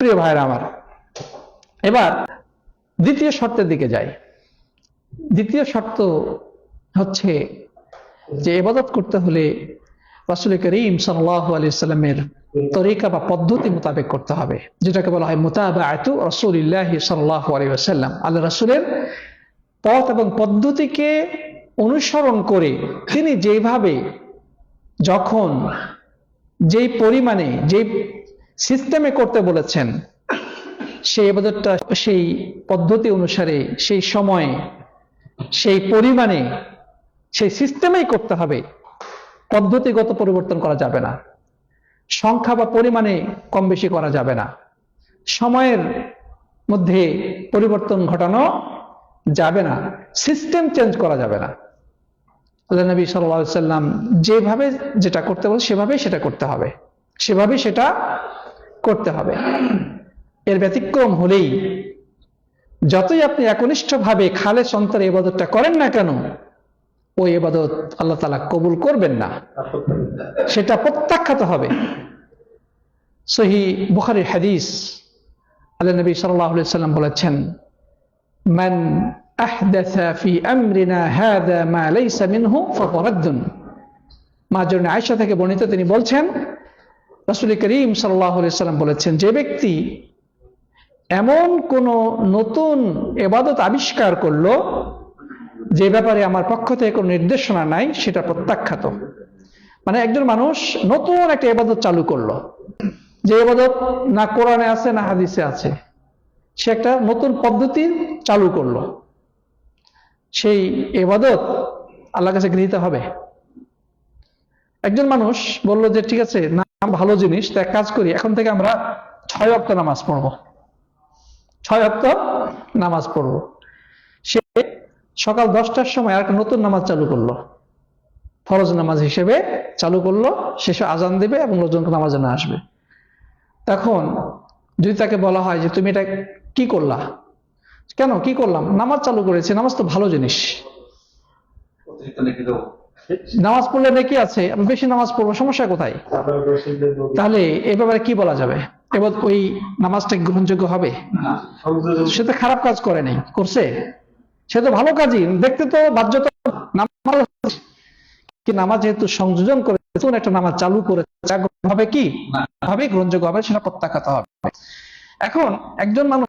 প্রিয় ভাইরা আমার, এবার দ্বিতীয় শর্তের দিকে যাই। দ্বিতীয় শর্ত হচ্ছে যে এবাদত করতে হলে রাসুল করিম সাল্লাহ আলি সাল্লামের তরিকা বা পদ্ধতি মোতাবেক করতে হবে, যেটাকে বলা হয় মোতাবা আয়তু রসুল্লাহ সাল্লাহ আলী আসাল্লাম আল্লাহ রাসুলের পথ এবং পদ্ধতিকে অনুসরণ করে তিনি যেভাবে, যখন যেই পরিমাণে, যেই সিস্টেমে করতে বলেছেন, সেই আবাদতটা সেই পদ্ধতি অনুসারে, সেই সময়ে, সেই পরিমাণে, সেই সিস্টেমেই করতে হবে। পদ্ধতিগত পরিবর্তন করা যাবে না। সংখ্যা বা পরিমাণে কম বেশি করা যাবে না। সময়ের মধ্যে পরিবর্তন ঘটানো যাবে না। সিস্টেম চেঞ্জ করা যাবে না। আল্লাহ নবী সাল্লাম যেভাবে যেটা করতে বলে সেভাবেই সেটা করতে হবে। সেভাবেই সেটা করতে হবে এর ব্যতিক্রম হলেই যতই আপনি একনিষ্ঠভাবে খালে সন্তান এবাদতটা করেন না কেন ওই এবাদত আল্লাহ তালা কবুল করবেন না সেটা প্রত্যাখ্যাত হবে সহি বুখারির হাদিস আল্লাহ নবী সাল্লাহ সাল্লাম বলেছেন মান أحدث في أمرنا هذا ما ليس منه فهو رد মা জন্য আয়সা থেকে বর্ণিত তিনি বলছেন রাসুল করিম সাল্লাহ সাল্লাম বলেছেন, যে ব্যক্তি এমন কোন নতুন এবাদত আবিষ্কার করল, যে ব্যাপারে আমার পক্ষ থেকে কোনো নির্দেশনা নাই, সেটা প্রত্যাখ্যাত। মানে একজন মানুষ নতুন একটা এবাদত চালু করল। যে এবাদত না কোরআনে আছে, না হাদিসে আছে, সে একটা নতুন পদ্ধতি চালু করল। সেই এবাদত আল্লাহ কাছে গৃহীত হবে। একজন মানুষ বলল যে, ঠিক আছে, না ভালো জিনিস, তো এক কাজ করি, এখন থেকে আমরা ছয় অক্ট নামাজ পড়ব। ছয় অক্ট নামাজ পড়ব। সে সকাল দশটার সময় আর নতুন নামাজ চালু করল। ফরজ নামাজ হিসেবে চালু করল, শেষে আজান দেবে এবং লোকজন নামাজে না আসবে। তখন যদি তাকে বলা হয় যে, তুমি এটা কি করলা? কেন? কি করলাম? নামাজ চালু করেছি, নামাজ তো ভালো জিনিস। নামাজ পড়লে নাকি আছে? আমি বেশি নামাজ পড়ব, সমস্যা কোথায়? তাহলে এ ব্যাপারে কি বলা যাবে? এবার ওই নামাজটা গ্রহণযোগ্য হবে? সে তো খারাপ কাজ করে নাই, করছে। সে তো ভালো কাজই, দেখতে তো বাধ্যতা নামাজ। কি নামাজ যেহেতু সংযোজন করে নতুন একটা নামাজ চালু করে ভাবে কি? ভাবে গ্রহণযোগ্য হবে, সেটা প্রত্যাখ্যাত হবে। এখন একজন মানুষ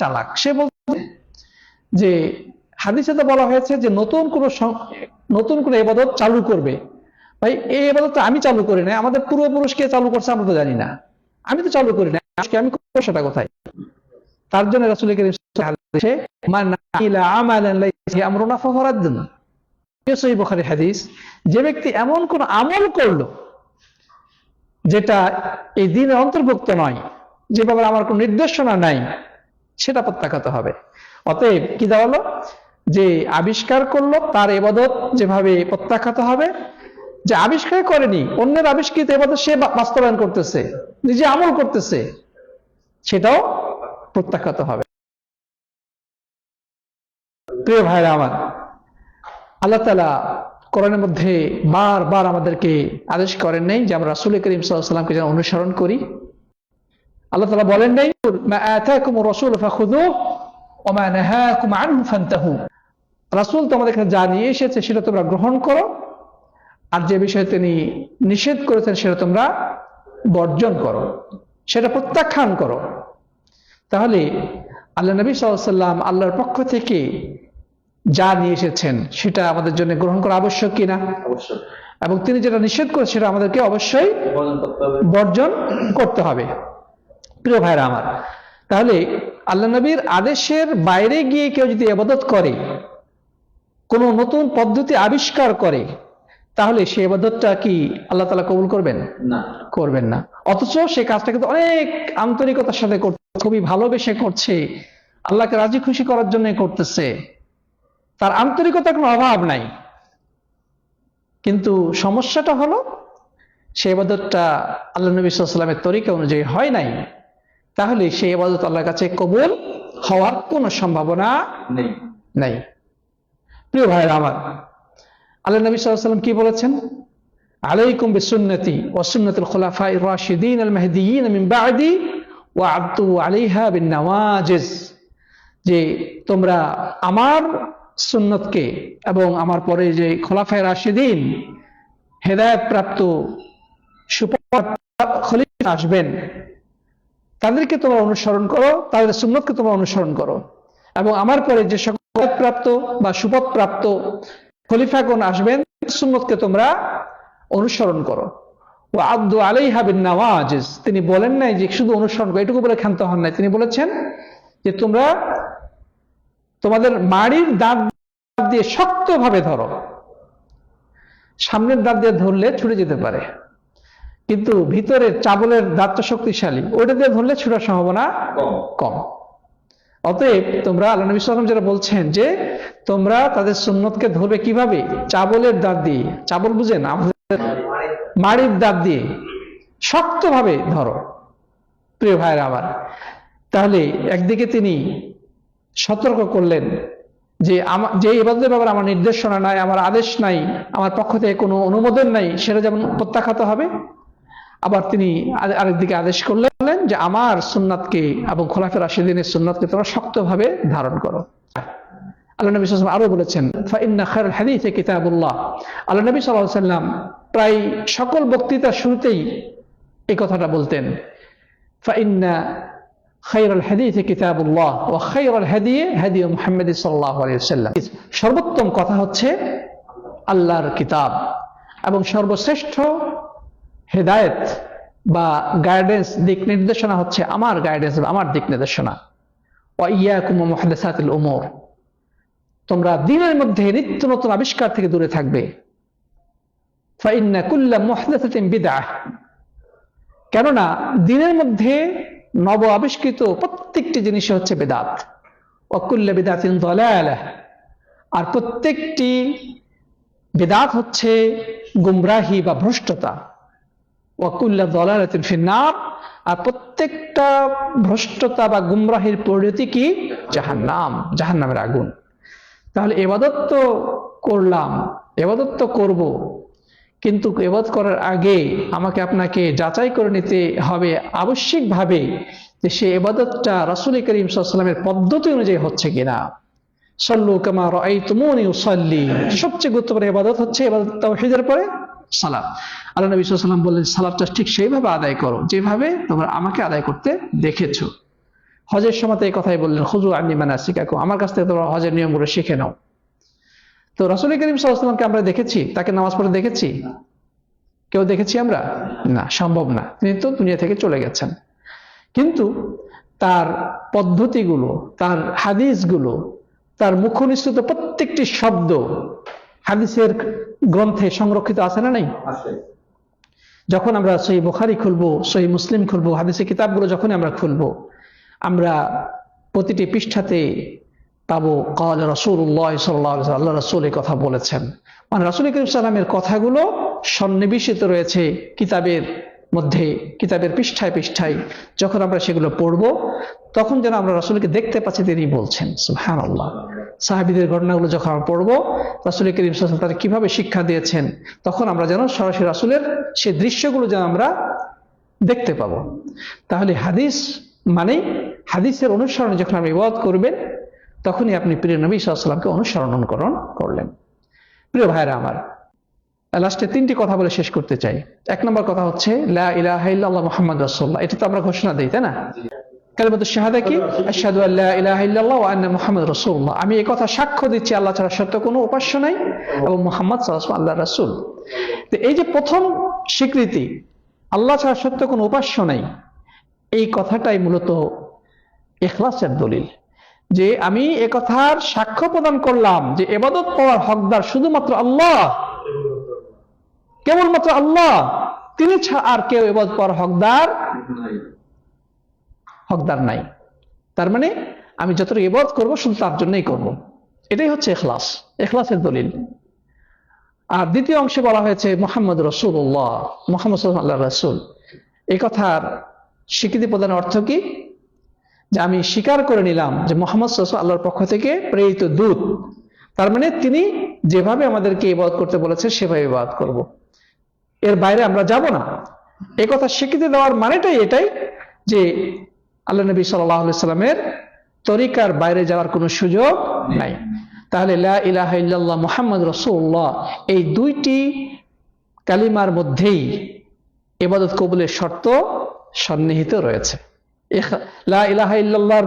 চালাক, সে বলতে যে হাদিসে তো বলা হয়েছে যে নতুন কোন নতুন কোন এবাদত চালু করবে। ভাই, এই এবাদত আমি চালু করি না আমাদের পূর্বপুরুষ কে চালু করছে আমরা তো জানি না। আমি তো চালু করি না আমি সেটা কোথায়? তার জন্য রাসুল হাদিসে, যে ব্যক্তি এমন কোন আমল করল, যেটা এই দিনের অন্তর্ভুক্ত নয় যে ব্যাপারে আমার কোন নির্দেশনা নাই, সেটা প্রত্যাখ্যাত হবে। অতএব কি দাঁড়াল যে আবিষ্কার করল, তার এবাদত যেভাবে প্রত্যাখ্যাত হবে, যে আবিষ্কার করেনি, অন্যের আবিষ্কৃত এবাদত সে বাস্তবায়ন করতেছে, নিজে আমল করতেছে, সেটাও প্রত্যাখ্যাত হবে। প্রিয় ভাইরা আমার, আল্লাহ তালা কোরআনের মধ্যে বারবার আমাদেরকে আদেশ করেন নাই যে আমরা রাসুল করিম সাল্লামকে যেন অনুসরণ করি। আল্লাহ তালা বলেন নাই রসুল রাসুল তোমাদের কাছে যা নিয়ে এসেছে সেটা তোমরা গ্রহণ করো। আর যে বিষয়ে তিনি নিষেধ করেছেন সেটা তোমরা বর্জন করো। সেটা প্রত্যাখ্যান করো। তাহলে আল্লাহ নবী সাল্লাম আল্লাহর পক্ষ থেকে যা নিয়ে এসেছেন সেটা আমাদের জন্য গ্রহণ করা আবশ্যক কিনা? এবং তিনি যেটা নিষেধ করেছেন সেটা আমাদেরকে অবশ্যই বর্জন করতে হবে। প্রিয় ভাইরা আমার তাহলে আল্লাহ নবীর আদেশের বাইরে গিয়ে কেউ যদি এবাদত করে কোন নতুন পদ্ধতি আবিষ্কার করে তাহলে সে এবাদতটা কি আল্লাহ তালা কবুল করবেন? না। করবেন না। অথচ সে কাজটা কিন্তু অনেক আন্তরিকতার সাথে করছে খুবই ভালোবেসে করছে আল্লাহকে রাজি খুশি করার জন্য করতেছে। তার আন্তরিকতার কোনো অভাব নাই। কিন্তু সমস্যাটা হলো সে এবাদতটা আল্লাহ নবী সাল্লামের তরিকা অনুযায়ী হয় নাই তাহলে সে এবাদত আল্লাহর কাছে কবুল হওয়ার কোনো সম্ভাবনা নেই। নাই। প্রিয় ভাইয়ের আমার আল্লাহ নবী সাল্লাম কি বলেছেন? আলাইকুম বিসুন্নতি রাশিদিন আল মাহদিয়িন মিন বা'দি আব্দু বিন যে তোমরা আমার সুন্নতকে এবং আমার পরে যে খোলাফায় রাশিদিন হেদায়ত প্রাপ্ত আসবেন, তাদেরকে তোমরা অনুসরণ করো, তাদের সুন্নতকে তোমরা অনুসরণ করো এবং আমার পরে যে সকল প্রাপ্ত বা সুপথ প্রাপ্ত খলিফাগণ আসবেন সুন্নতকে তোমরা অনুসরণ করো। ও আব্দু আলাইহা বিন নওয়াজ তিনি বলেন নাই যে শুধু অনুসরণ করো এটুকু বলে ক্ষান্ত হন নাই। তিনি বলেছেন যে তোমরা তোমাদের মাড়ির দাঁত দিয়ে শক্তভাবে ধরো। সামনের দাঁত দিয়ে ধরলে ছুটে যেতে পারে। কিন্তু ভিতরের চাবলের দাঁতটা শক্তিশালী ওটা দিয়ে ধরলে ছুটার সম্ভাবনা কম। অতএব তোমরা আল্লাহ নবী সাল্লাম যেটা বলছেন যে তোমরা তাদের সুন্নতকে ধরবে কীভাবে? চাবলের দাঁত দিয়ে। চাবল বুঝেন? আমাদের মাড়ির দাঁত দিয়ে। শক্তভাবে ধরো। প্রিয় ভাইয়ের আমার, তাহলে একদিকে তিনি সতর্ক করলেন যে আমার যে এবাদতের ব্যাপারে আমার নির্দেশনা নাই, আমার আদেশ নাই, আমার পক্ষ থেকে কোনো অনুমোদন নাই, সেটা যেমন প্রত্যাখ্যাত হবে আবার তিনি আরেকদিকে আদেশ করলেন যে আমার সুন্নাতকে এবং খোলাফের রাশিদিনের সুন্নাতকে তোমরা শক্তভাবে ধারণ করো। আল্লাহ নবী সাল্লাম আরও বলেছেন ফাইন্না খায়রুল হাদিসে কিতাবুল্লাহ। আল্লাহ নবী আলাইহি সাল্লাম প্রায় সকল বক্তৃতার শুরুতেই এই কথাটা বলতেন ফাইন্না ওয়া খায়রুল হাদি হাদি মুহাম্মদ সাল্লাল্লাহু আলাইহি ওয়াসাল্লাম। সর্বোত্তম কথা হচ্ছে আল্লাহর কিতাব এবং সর্বশ্রেষ্ঠ হেদায়েত বা গাইডেন্স দিক নির্দেশনা হচ্ছে আমার গাইডেন্স বা আমার দিক নির্দেশনা। ওয়া ওয়া মুহাদাসাতিল উমুর তোমরা দিনের মধ্যে নিত্য নতুন আবিষ্কার থেকে দূরে থাকবে। কেননা দিনের মধ্যে নব আবিষ্কৃত প্রত্যেকটি জিনিস হচ্ছে বেদাত। অকুল্লা দলায়ালাহ আর প্রত্যেকটি বেদাত হচ্ছে গুমরাহি বা ভ্রষ্টতা। ওয়াকুল্লা দলালাতিন ফিন্নার। আর প্রত্যেকটা ভ্রষ্টতা বা গুমরাহির পরিণতি কি? জাহান্নাম, জাহান্নামের আগুন। তাহলে এবাদত তো করলাম, এবাদত তো করব। কিন্তু এবাদত করার আগে আমাকে আপনাকে যাচাই করে নিতে হবে আবশ্যিকভাবে যে সে এবাদতটা রাসুল করিম সাল্লামের পদ্ধতি অনুযায়ী হচ্ছে কিনা। সল্লু কামা রাই তুমনি সবচেয়ে গুরুত্বপূর্ণ এবাদত হচ্ছে এবাদত তাওহীদের পরে সালাম। আল্লাহ নবী সাল্লাম বললেন সালাদটা ঠিক সেইভাবে আদায় করো যেভাবে তোমরা আমাকে আদায় করতে দেখেছ। হজের সময় এই কথাই বললেন খুজু আনি মানা শিকাকো আমার কাছ থেকে তোমরা হজের নিয়মগুলো শিখে নাও। তো রাসুল করিম সাল্লামকে আমরা দেখেছি, তাকে নামাজ পড়ে দেখেছি? কেউ দেখেছি আমরা? না, সম্ভব না। তিনি তো দুনিয়া থেকে চলে গেছেন। কিন্তু তার পদ্ধতিগুলো, তার হাদিসগুলো, তার মুখনিসৃত প্রত্যেকটি শব্দ হাদিসের গ্রন্থে সংরক্ষিত আছে না নাই? যখন আমরা সেই বুখারি খুলব সেই মুসলিম খুলব হাদিসের কিতাবগুলো যখন আমরা খুলব আমরা প্রতিটি পৃষ্ঠাতে পাবো কাল রসুল্লাহ সাল্লাহ আল্লাহ রসুল এই কথা বলেছেন। মানে রসুল করিম সাল্লামের কথাগুলো সন্নিবেশিত রয়েছে কিতাবের মধ্যে কিতাবের পৃষ্ঠায় পৃষ্ঠায় যখন আমরা সেগুলো পড়ব, তখন যেন আমরা রসুলকে দেখতে পাচ্ছি তিনি বলছেন সুহান আল্লাহ সাহাবিদের ঘটনাগুলো যখন আমরা পড়ব, রাসুল করিম তারা কীভাবে শিক্ষা দিয়েছেন, তখন আমরা যেন সরাসরি রাসুলের সেই দৃশ্যগুলো যেন আমরা দেখতে পাবো। তাহলে হাদিস মানে হাদিসের অনুসরণে যখন আপনি ইবাদত করবেন, তখনই আপনি প্রিয় নবী সাল্লামকে অনুসরণ অনুকরণ করলেন। প্রিয় ভাইরা আমার লাস্টে তিনটি কথা বলে শেষ করতে চাই। এক নম্বর কথা হচ্ছে, লা ইলাহা এটা তো আমরা ঘোষণা দিই, তাই না? আমি এই কথা সাক্ষ্য দিচ্ছি আল্লাহ ছাড়া সত্য কোনো উপাস্য নাই এবং মুহাম্মদ আল্লাহ রাসূল। এই যে প্রথম স্বীকৃতি, আল্লাহ ছাড়া সত্য কোনো উপাস্য নাই, এই কথাটাই মূলত এখলাসের দলিল। যে আমি এ কথার সাক্ষ্য প্রদান করলাম, যে এবাদত পাওয়ার হকদার শুধুমাত্র আল্লাহ কেবলমাত্র আল্লাহ। তিনি আর কেউ এবাদত পাওয়ার হকদার হকদার নাই। তার মানে আমি যতটুকু ইবাদত করব, শুধু তার জন্যই করব। এটাই হচ্ছে এখলাস। এখলাসের দলিল। আর দ্বিতীয় অংশে বলা হয়েছে মোহাম্মদ রসুল্লাহ মোহাম্মদ আল্লাহ রসুল এই কথার স্বীকৃতি প্রদানের অর্থ কি? যে আমি স্বীকার করে নিলাম যে মোহাম্মদ রসুল আল্লাহর পক্ষ থেকে প্রেরিত দূত। তার মানে তিনি যেভাবে আমাদেরকে ইবাদত করতে বলেছে, সেভাবে ইবাদত করব। এর বাইরে আমরা যাব না। এ কথা স্বীকৃতি দেওয়ার মানেটাই এটাই যে আল্লাহ নবী সাল্লামের তরিকার বাইরে যাওয়ার কোনো সুযোগ নাই। তাহলে ইলাহা ইল্লাল্লাহ মুহাম্মদ রসুল্লাহ এই দুইটি কালিমার মধ্যেই এবাদত কবুলের শর্ত সন্নিহিত রয়েছে। ইলাহা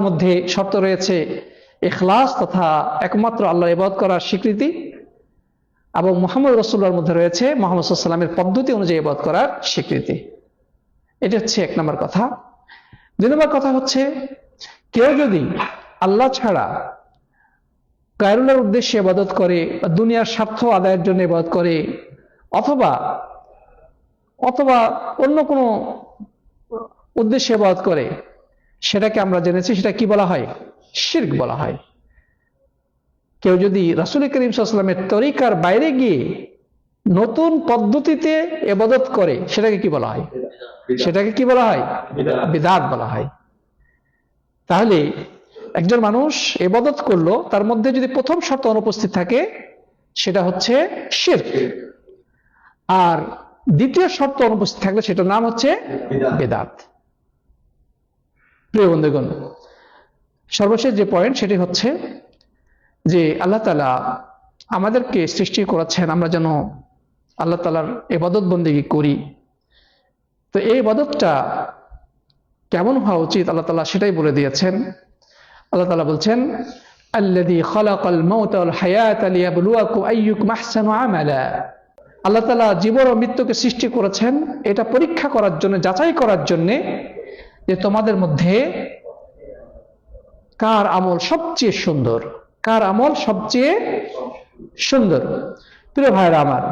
মধ্যে শর্ত রয়েছে এখলাস তথা একমাত্র আল্লাহ ইবাদত করার স্বীকৃতি। এবং মোহাম্মদ রসুল্লার মধ্যে রয়েছে মোহাম্মদ সাল্লামের পদ্ধতি অনুযায়ী ইবাদত করার স্বীকৃতি। এটা হচ্ছে এক নম্বর কথা। দুই নম্বর কথা হচ্ছে, কেউ যদি আল্লাহ ছাড়া গায়রুলের উদ্দেশ্যে ইবাদত করে দুনিয়ার স্বার্থ আদায়ের জন্য ইবাদত করে অথবা অথবা অন্য কোনো উদ্দেশ্যে ইবাদত করে, সেটাকে আমরা জেনেছি, সেটা কি বলা হয়? শির্ক বলা হয়। কেউ যদি রাসুল করিম সাল্লামের তরিকার বাইরে গিয়ে নতুন পদ্ধতিতে এবাদত করে সেটাকে কি বলা হয়? সেটাকে কি বলা হয়? বিদাত। বলা হয়। তাহলে একজন মানুষ এবাদত করল তার মধ্যে যদি প্রথম শর্ত অনুপস্থিত থাকে সেটা হচ্ছে শির্ক। আর দ্বিতীয় শর্ত অনুপস্থিত থাকলে সেটার নাম হচ্ছে বেদাত। প্রিয় বন্ধুগণ সর্বশেষ যে পয়েন্ট সেটি হচ্ছে যে আল্লাহ তালা আমাদেরকে সৃষ্টি করেছেন, আমরা যেন আল্লাহ তালার এবাদত বন্দিগি করি। তো এই ইবাদতটা কেমন হওয়া উচিত? আল্লাহ তালা সেটাই বলে দিয়েছেন। আল্লাহ তালা বলছেন খালাকাল আমালা। আল্লাহ তালা জীবন ও মৃত্যুকে সৃষ্টি করেছেন। এটা পরীক্ষা করার জন্য, যাচাই করার জন্য যে তোমাদের মধ্যে কার আমল সবচেয়ে সুন্দর। কার আমল সবচেয়ে সুন্দর? প্রিয় ভাইরা আমার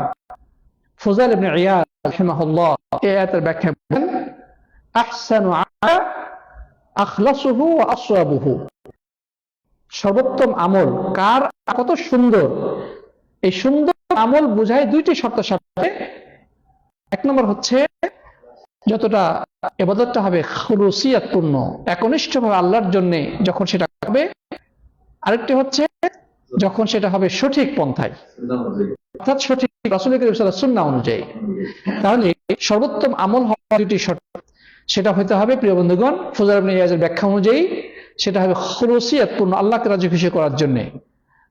ফজাল ইবনে ইয়াদ রাহিমাহুল্লাহ এই আয়াতের ব্যাখ্যা আহসানু আখলাসুহু ওয়া আসওয়াবুহু। সর্বোত্তম আমল কার? কত সুন্দর। এই সুন্দর আমল বোঝায় দুইটি শর্ত সাথে এক নম্বর হচ্ছে, যতটা এবাদতটা হবে খুলুসিয়াতপূর্ণ একনিষ্ঠভাবে আল্লাহর জন্য যখন সেটা হবে আরেকটি হচ্ছে যখন সেটা হবে সঠিক পন্থায়। অর্থাৎ সঠিক সুন্নাহ অনুযায়ী। তাহলে সর্বোত্তম আমল হওয়ার দুটি শর্ত। সেটা হবে, প্রিয় বন্ধুগণ ব্যাখ্যা অনুযায়ী, সেটা হবে আল্লাহকে খুশি করার জন্য।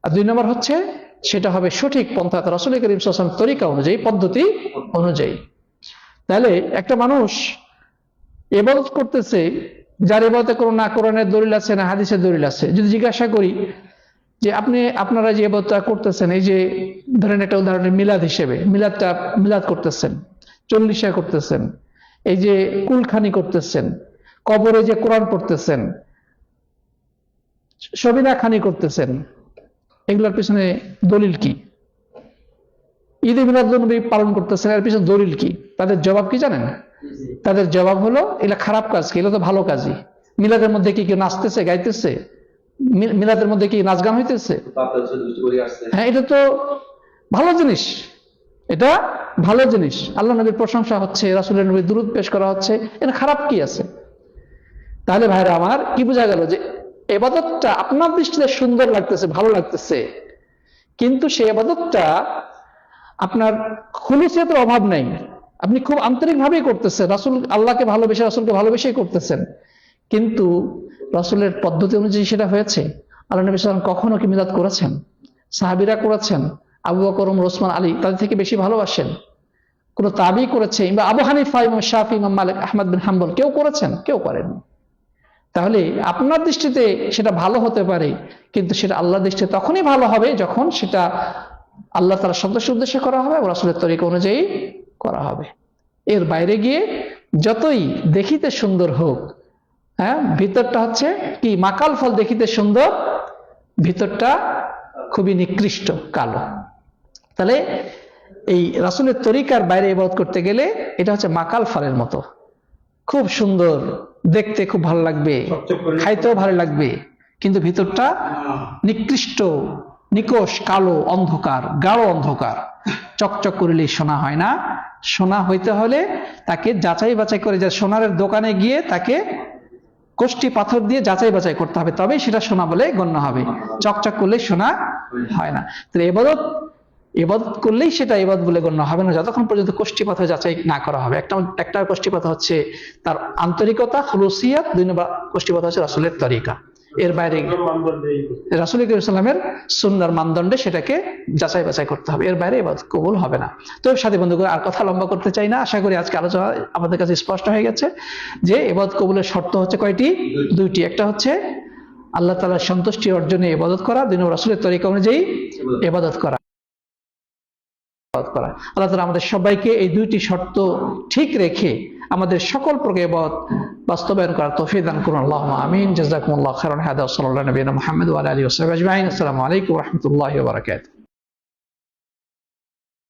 আর দুই নম্বর হচ্ছে, সেটা হবে সঠিক পন্থা রাসূল করিম সাল্লাল্লাহু তরিকা অনুযায়ী, পদ্ধতি অনুযায়ী। তাহলে একটা মানুষ এবাদত করতেছে যার এবাদতে কোনো না কোরআনের দলিল আছে, না হাদিসের দলিল আছে, যদি জিজ্ঞাসা করি যে আপনি, আপনারা যে এবাদতটা করতেছেন, এই যে ধরেন একটা উদাহরণের মিলাদ হিসেবে, মিলাদটা, মিলাদ করতেছেন, চল্লিশা করতেছেন, এই যে কুলখানি করতেছেন, কবরে যে কোরআন পড়তেছেন সবিনা খানি করতেছেন, এগুলোর পিছনে দলিল কি? ঈদে মিলাদুন্নবী পালন করতেছেন, এর পিছনে দলিল কি? তাদের জবাব কি জানেন? তাদের জবাব হলো, এগুলো খারাপ কাজ কি? এগুলো তো ভালো কাজই। মিলাদের মধ্যে কি কেউ নাচতেছে, গাইতেছে? মিলাদের মধ্যে কি নাচ গান হইতেছে? হ্যাঁ এটা তো ভালো জিনিস। এটা ভালো জিনিস। আল্লাহ নবীর প্রশংসা হচ্ছে, রাসুলের নবীর দুরুদ পেশ করা হচ্ছে। এটা খারাপ কি আছে? তাহলে ভাইরা আমার, কি বোঝা গেল যে এবাদতটা আপনার দৃষ্টিতে সুন্দর লাগতেছে, ভালো লাগতেছে, কিন্তু সেই আবাদতটা আপনার খুলুসিয়তের অভাব নেই। আপনি খুব আন্তরিকভাবেই করতেছেন। রাসুল আল্লাহকে ভালোবেসে, রাসুলকে ভালোবেসেই করতেছেন। কিন্তু রাসুলের পদ্ধতি অনুযায়ী সেটা হয়েছে। আল্লাহ নবী সাল্লাম কখনো কি মিলাদ করেছেন? সাহাবিরা করেছেন। আবু বকর ওমর ওসমান, আলী, তাদের থেকে বেশি ভালোবাসেন। কোন তাবি করেছে কিংবা আবু হানিফা, ইমাম শাফি, ইমাম মালিক, আহমদ বিন হাম্বল কেউ করেছেন? কেউ করেননি। তাহলে আপনার দৃষ্টিতে সেটা ভালো হতে পারে, কিন্তু সেটা আল্লাহ দৃষ্টিতে তখনই ভালো হবে যখন সেটা আল্লাহ তারা সদস্য উদ্দেশ্যে করা হবে এবং রাসুলের তরিকা অনুযায়ী করা হবে। এর বাইরে গিয়ে যতই দেখিতে সুন্দর হোক হ্যাঁ ভিতরটা হচ্ছে কি মাকাল ফল দেখিতে সুন্দর ভিতরটা খুবই নিকৃষ্ট কালো। তাহলে এই রাসুলের তরিকার বাইরে ইবাদত করতে গেলে এটা হচ্ছে মাকাল ফলের মতো। খুব সুন্দর দেখতে খুব ভালো লাগবে খাইতেও ভালো লাগবে কিন্তু ভিতরটা নিকৃষ্ট নিকোষ কালো অন্ধকার গাঢ় অন্ধকার। চকচক করলে শোনা হয় না। সোনা হইতে হলে তাকে যাচাই বাছাই করে, যে সোনারের দোকানে গিয়ে তাকে কোষ্টি পাথর দিয়ে যাচাই বাছাই করতে হবে তবেই সেটা সোনা বলে গণ্য হবে। চকচক করলে সোনা হয় না। তাহলে এবাদত ইবাদত করলেই সেটা ইবাদত বলে গণ্য হবে না। যতক্ষণ পর্যন্ত কোষ্ঠীপাত যাচাই না করা হবে। একটা একটা কোষ্ঠীপাত হচ্ছে তার আন্তরিকতা, খুলুসিয়াত, দুই নম্বর কোষ্ঠীপাত হচ্ছে রাসুলের তরিকা। এর বাইরে রাসুল ইসলামের সুন্নার মানদণ্ডে সেটাকে যাচাই বাছাই করতে হবে। এর বাইরে এবার কবুল হবে না। তো সাথী বন্ধুগণ আর কথা লম্বা করতে চাই না। আশা করি আজকে আলোচনা আমাদের কাছে স্পষ্ট হয়ে গেছে যে এবাদ কবুলের শর্ত হচ্ছে কয়টি? দুইটি। একটা হচ্ছে আল্লাহ তালার সন্তুষ্টি অর্জনে এবাদত করা দিন রাসুলের তরিকা অনুযায়ী এবাদত। করা। করা। আল্লাহ তালা আমাদের সবাইকে এই দুইটি শর্ত ঠিক রেখে আমাদের সকল প্রকেবত বাস্তবায়ন করার তৌফিক দান করুন, আল্লাহ আমিন। জাজাকুমুল্লাহ খায়রান হাদা সাল্লাল্লাহু নবীনা মুহাম্মদ ওয়া সাহবিহি আজমাইন। আসসালামু আলাইকুম রহমতুল্লাহ বারাকাতুহু।